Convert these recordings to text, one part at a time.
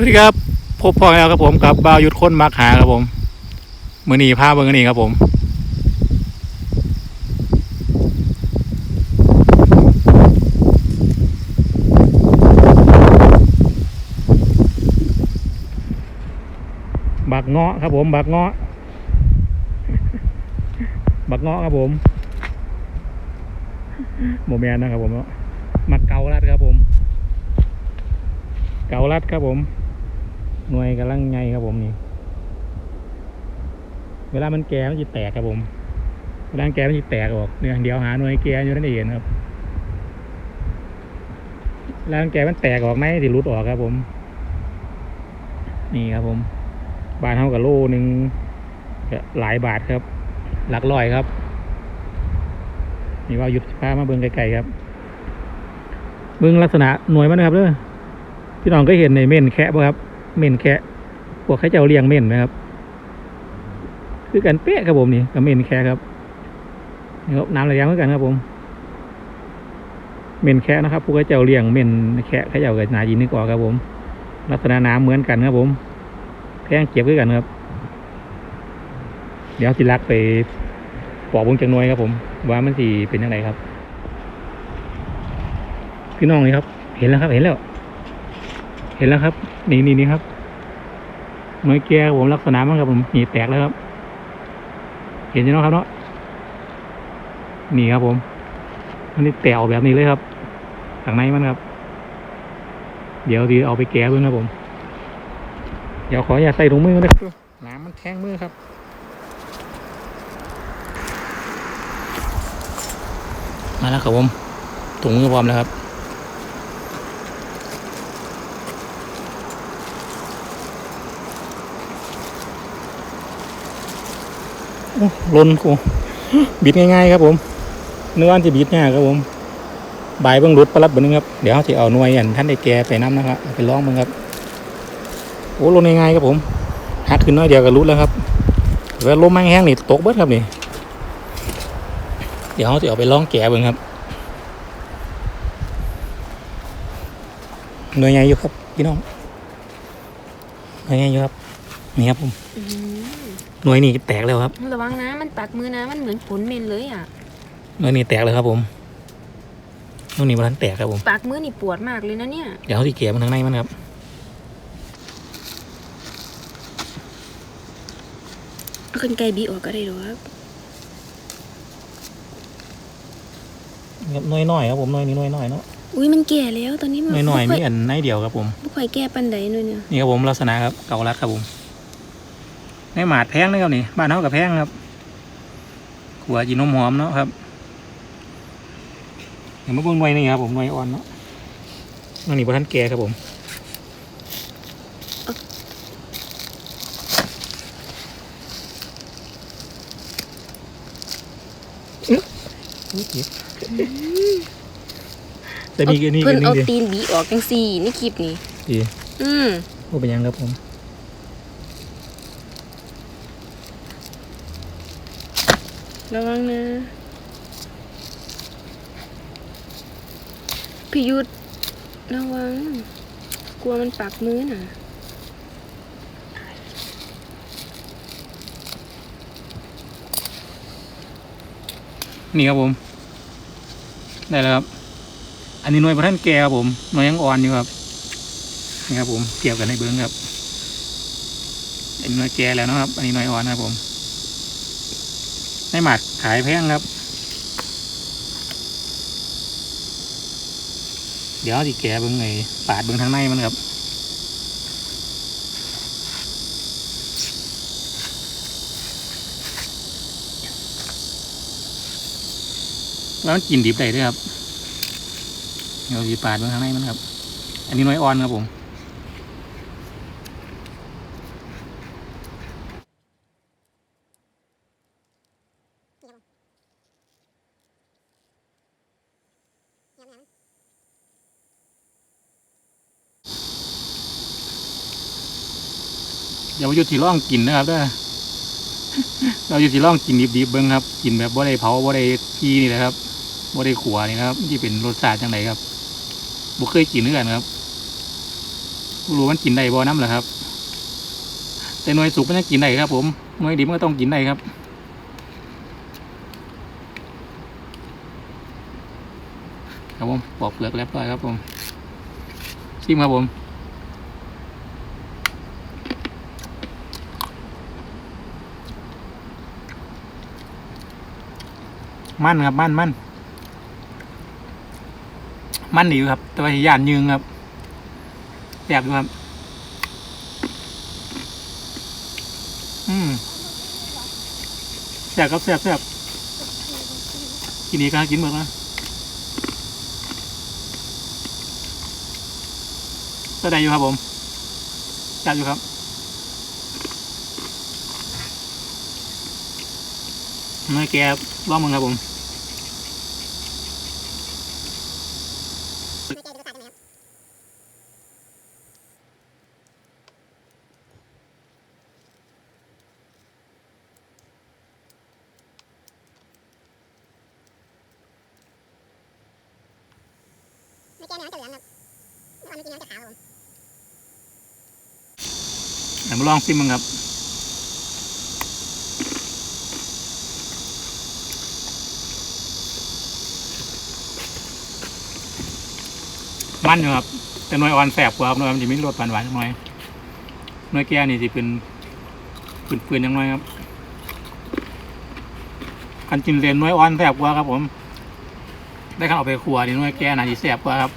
วัสดีครับ พบพ่อแล้วครับผมกับบาวยุทธคนมักหาครับผมมือนีพาเบิ่งอันนี้ครับผม บักเงาะครับผม บักเงาะ บักเงาะครับผมโมแมนนะครับผมมักเกาลัดครับผม เกาลัดครับผม หน่วยกำลังไงครับผมนี่ เวลามันแก่มันจะแตกครับผมเวลาแก่มันจะแตกออกเนี่ยเดี๋ยวหาหน่วยแก่อยู่นั่นเองครับเวลามันแก่มันแตกออกไหมที่รุดออกครับผม นี่ครับผมบานเท่ากับโลหนึ่งหลายบาทครับ หลักร้อยครับ นี่ว่าหยุดพามาเบิ่งไกลๆครับ เบิ่งลักษณะหน่วยมันนะครับเด้อพี่น้องก็เห็นในเม่นแคะป่ะครับ เม่นแคะพวกเขาเจ้าเลี้ยงเม่นไหมครับ คือกันเป๊ะครับผมนี่กับเม่นแคะครับนี่ครับน้ำระยางเหมือนกันครับผมเม่นแคะนะครับพวกเขาเจ้าเลี้ยงเม่นแคะเขาเจ้ากับนายินนึกออกครับผม ลักษณะน้ำเหมือนกันครับผมแพงเก็บด้วยกันครับ เดี๋ยวสิลักไปปอกวงจังน่วยครับผม ว่ามันสีเป็นยังไงครับ พี่น้องนี่ครับ เห็นแล้วครับเห็นแล้ว เห็นแล้วครับ นี่นี่นี่ครับหน่วยแก้วผมลักษณะมันครับผมนี่แตกแล้วครับ เห็นใช่ไหมครับเนาะนี่ครับผมมันนี่แตกออกแบบนี้เลยครับข้างในมันครับ เดี๋ยวดีเอาไปแก้เพื่อนครับผม เดี๋ยวขออย่าใส่ถุงมือนะครับน้ำมันแทงมือครับมาแล้วครับผมถุงมือพร้อมแล้วครับ ลนกูบิดง่ายๆครับผมเนื้ออันจะบิดง่ายครับผมใบายเบิ่งรุดประลัดเบิ่งนึงครับเดี๋ยวที่เอาหน่วยอันท่านได้แก่ไปน้ำนะครับไปลองเบิ่งครับโอ้ลนง่ายๆครับผมหักขึ้นน้อยเดียวก็รุดแล้วครับเวลาลมแห้งๆนี่ตกเบิดครับนี่เดี๋ยวที่เอาไปลองแก่เบิ่งครับหน่วยใหญ่อยู่ครับพี่น้องหน่วยใหญ่อยู่ครับนี่ครับผม น่วยนี่แตกแล้วครับ ระวังนะมันปักมือนะมันเหมือนผลเมนเลยอะหน่วยนี่แตกเลยครับ ผมหน่วยนี่มันแตกครับผมปักมือนี่ปวดมากเลยนะเนี่ยเดี๋ยวเอาที่เกียร์มันทางในมันครับเอากันไกลบีออกก็ได้หรอครับครับหน่วยน้อยครับผมหน่วยนี้หน่วยน้อยเนาะอุ้ยมันแก่แล้วตอนนี้หน่วยน้อยบ่มีค่อยอันในเดียวครับผมบ่ค่อยแก่ปันใดเลยเนี่ยนี่ครับผมลักษณะครับเกาลัดครับผม ในหมาดแพงนะครับนี่บ้านเท่ากับแพงครับขัวจีนมหอมเนาะครับเดี๋ยวมาเบิ่งหน่วยนี่ครับผมหน่วยอ่อนเนาะหน่วยนี้พระท่านแก่ครับผมแต่มีอันนี้เพิ่นอันเอานี้ดิตีนบีออกจังซี่นี่คลิปนี่ดีอืมโอ้เป็นยังครับผม ระวังนะ พี่ยุทธระวัง กลัวมันปักมือน่ะนี่ครับผม ได้แล้วครับ อันนี้หน่วยพระท่านแกครับผมหน่วยยังอ่อนอยู่ครับนี่ครับผมเทียบกันในเบื้องครับอันนี้หน่วยแกแล้วนะครับ อันนี้หน่วยอ่อนนะครับผม ในหมัดขายแพงครับ เดี๋ยวที่แกเบื้งไงปาดเบื้งทางในมันครับแล้วมันกินดิบได้ด้วยครับ เดี๋ยวสีปาดเบื้งทางในมันครับ อันนี้น้อยอ่อนครับผม เดี๋ยวอยู่ที่ร่องกินนะครับเด้อเราอยู่ที่ร่องกินดิบๆเบิ้งครับ กินแบบบ่ได้เผาบ่ได้ขี้นี่แหละครับบ่ได้ขัวนี่นะครับมันจะเป็นรสชาติจังไดครับบ่เคยกินเนื้อกันครับรู้มันกินได้บ่น้ำเหรอครับ แต่หน่วยสุกมันยังกินได้ครับ ผมหน่วยดิบมันก็ต้องกินได้ครับครับผมปอกเปลือกแล้วปล่อยครับผมชิมครับผม มันครับมันมันมันดีอยู่ครับ แต่ว่าย่านยืงครับแสบอยู่ครับ อืมแสบครับแสบแสบกินอีกครับกินหมดนะก็ได้อยู่ครับผมแสบอยู่ครับเนื้อแกะลองมึงครับผม แก้เนื้อจะเหลืองครับเมื่อวานไม่กินเนื้อจะขาวครับผมเดี๋ยวมาลองซิมมึงครับมันอยู่ครับ แต่หน่วยอ่อนแสบกว่าครับหน่วยมันจะมีรสหวานหวานๆหน่อยหน่วยแก่นี่จะเป็นปืนๆอย่างน้อยครับคันกินเรียนหน่วยอ่อนแสบกว่าครับผม ได้ข้าวไปครัวนี่น่วยแก่น่าจะแสบกว่าครับ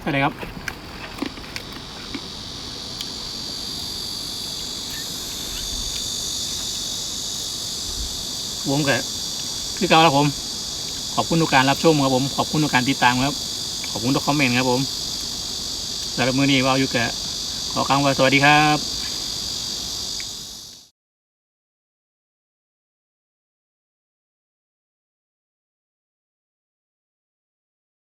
ใช่เลยครับวงกับคือเก่าแล้วผม ขอบคุณทุกการรับชมครับผม ขอบคุณทุกการติดตามครับ ขอบคุณทุกคอมเมนต์ครับผมสำหรับมือนี้ว่าอยู่กับขอกลาวคำว่าสวัสดีครับ